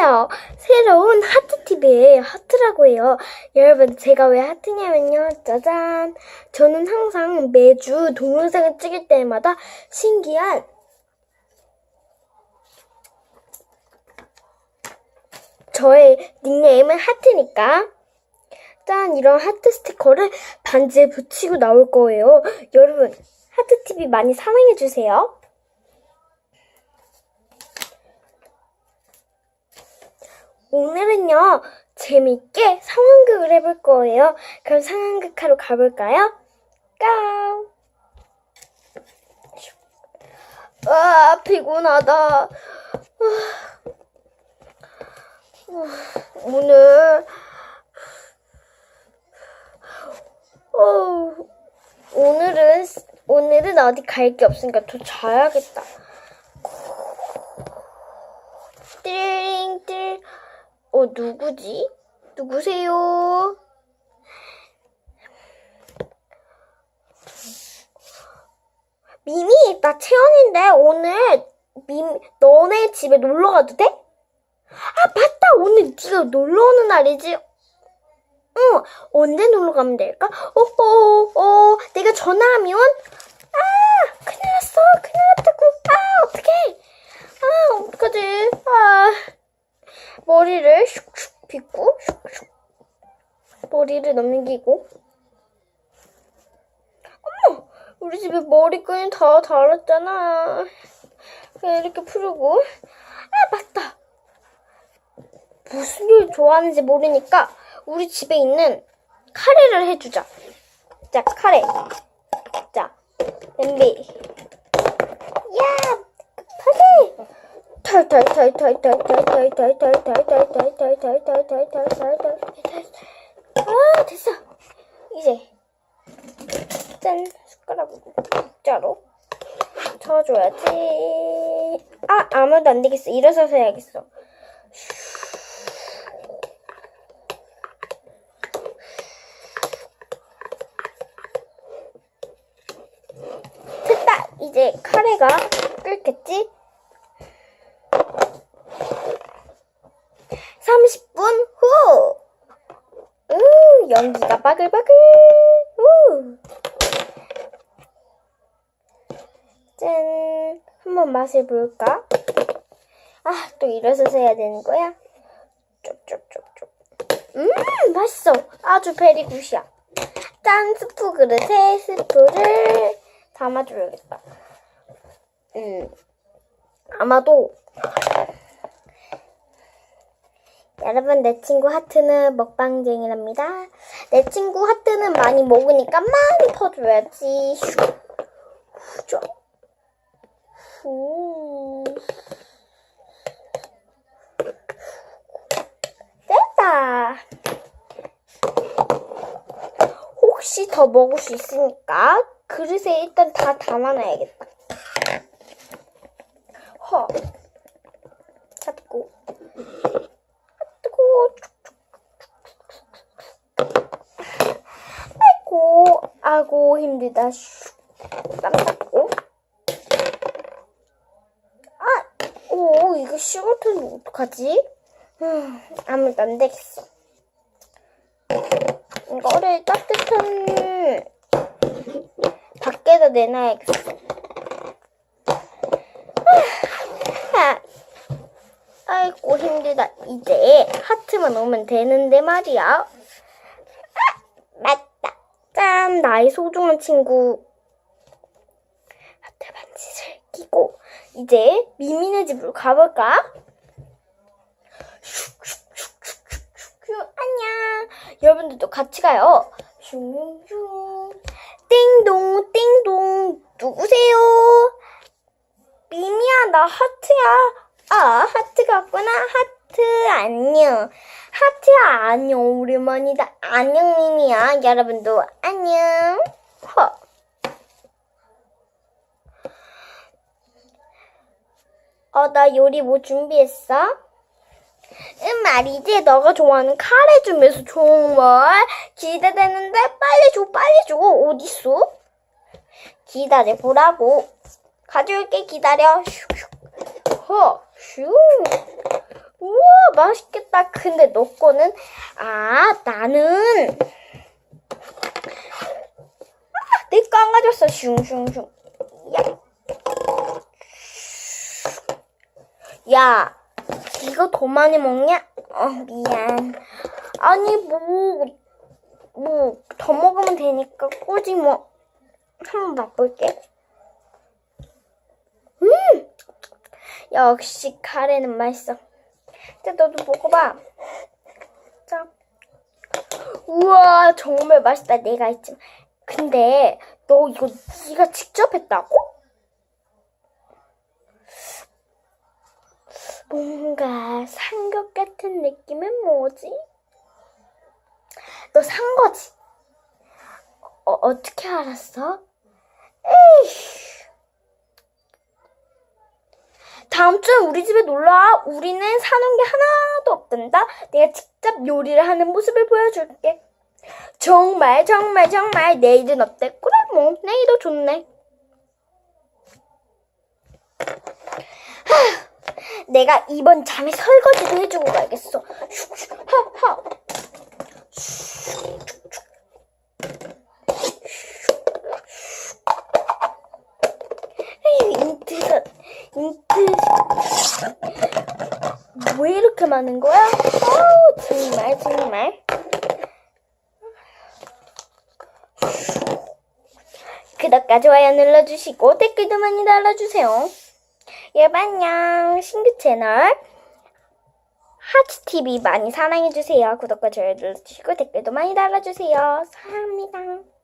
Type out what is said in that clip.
안녕하세요. 새로운 하트 TV의 하트라고 해요. 여러분, 제가 왜 하트냐면요. 짜잔. 저는 항상 매주 동영상을 찍을 때마다 신기한 저의 닉네임은 하트니까 짠 이런 하트 스티커를 반지에 붙이고 나올 거예요. 여러분, 하트 TV 많이 사랑해 주세요. 오늘은요, 재밌게 상황극을 해볼 거예요. 그럼 상황극 하러 가볼까요? 까! 아, 피곤하다. 아, 오늘, 어, 오늘은, 오늘은 어디 갈 게 없으니까 더 자야겠다. 띠링 띠 어, 누구지? 누구세요? 미미, 나 채연인데 오늘 미 너네 집에 놀러 가도 돼? 아, 맞다. 오늘 네가 놀러 오는 날이지. 응, 언제 놀러 가면 될까? 어, 어, 어, 내가 전화하면? 아, 큰일 났어. 큰일 났다고. 아, 어떡해. 아, 어떡하지. 아. 머리를 슉슉 빗고 슉슉 머리를 넘기고. 어머! 우리 집에 머리끈이 다 닳았잖아. 그냥 이렇게 풀고. 아 맞다! 무슨 요리 좋아하는지 모르니까 우리 집에 있는 카레를 해주자. 자 카레. 자 냄비 야 카레 아 됐어. 이제 짠. 숟가락으로 국자로 저어줘야지. 아 아무도 안 되겠어. 일어서서 해야겠어. 됐다. 이제 카레가 끓겠지 30분 후. 우, 연기가 바글바글. 우. 짠. 한번 맛을 볼까? 아, 또 일어서서 해야 되는 거야? 쪽쪽쪽쪽. 음, 맛있어. 아주 베리굿이야. 짠, 스프 그릇에 스프를 담아줘야겠다. 음, 아마도 여러분, 내 친구 하트는 먹방쟁이랍니다. 내 친구 하트는 많이 먹으니까 많이 퍼줘야지. 슉. 후죠. 후. 됐다. 혹시 더 먹을 수 있으니까 그릇에 일단 다 담아놔야겠다. 허. 잡고. 뜨고 아이고 힘들다 땀 닦고 아 오 이거 식을 어떡하지 음, 아무도 안 되겠어 이거를 따뜻한 밖에다 내놔야겠어 아, 아이고 힘들다. 이제 하트만 오면 되는데 말이야. 나의 소중한 친구. 하트 반지를 끼고 이제 미미네 집으로 가볼까? 안녕. 여러분들도 같이 가요. 슝슝 띵동 띵동 누구세요? 미미야 나 하트야. 아, 하트가 왔구나. 하트, 안녕. 하트야, 안녕. 오랜만이다. 안녕, 미미야. 여러분도 안녕. 허. 어, 나 요리 뭐 준비했어? 응, 말이지. 너가 좋아하는 카레 준비해서 정말 기대되는데 빨리 줘, 빨리 줘. 어딨어? 기다려 보라고. 가져올게, 기다려. 슉슉. 허, 슈. 우와, 맛있겠다. 근데 너 거는 아 나는 아, 내거 안 가졌어. 슝슝슝. 야. 야, 이거 더 많이 먹냐? 어, 미안. 아니, 뭐, 뭐, 더 먹으면 되니까 꾸지 뭐. 한번 맛볼게. 음! 역시 카레는 맛있어. 자, 너도 먹어봐. 자. 우와, 정말 맛있다. 내가 했지. 근데 너 이거 네가 직접 했다고? 뭔가 산 것 같은 느낌은 뭐지? 너 산 거지? 어, 어떻게 알았어? 에이. 다음 주에 우리 집에 놀러와. 우리는 사놓은 게 하나도 없단다. 내가 직접 요리를 하는 모습을 보여줄게. 정말 정말 정말 내일은 어때? 그래 뭐 내일도 좋네. 하, 내가 이번 잠에 설거지도 해주고 가야겠어. 슉슉 하하. 에이, 인트가 인트 왜 이렇게 많은 거야? 아우 정말 정말. 구독과 좋아요 눌러주시고 댓글도 많이 달아주세요. 여러분 신규 채널 하츠TV 많이 사랑해주세요. 구독과 좋아요 눌러주시고 댓글도 많이 달아주세요. 사랑합니다.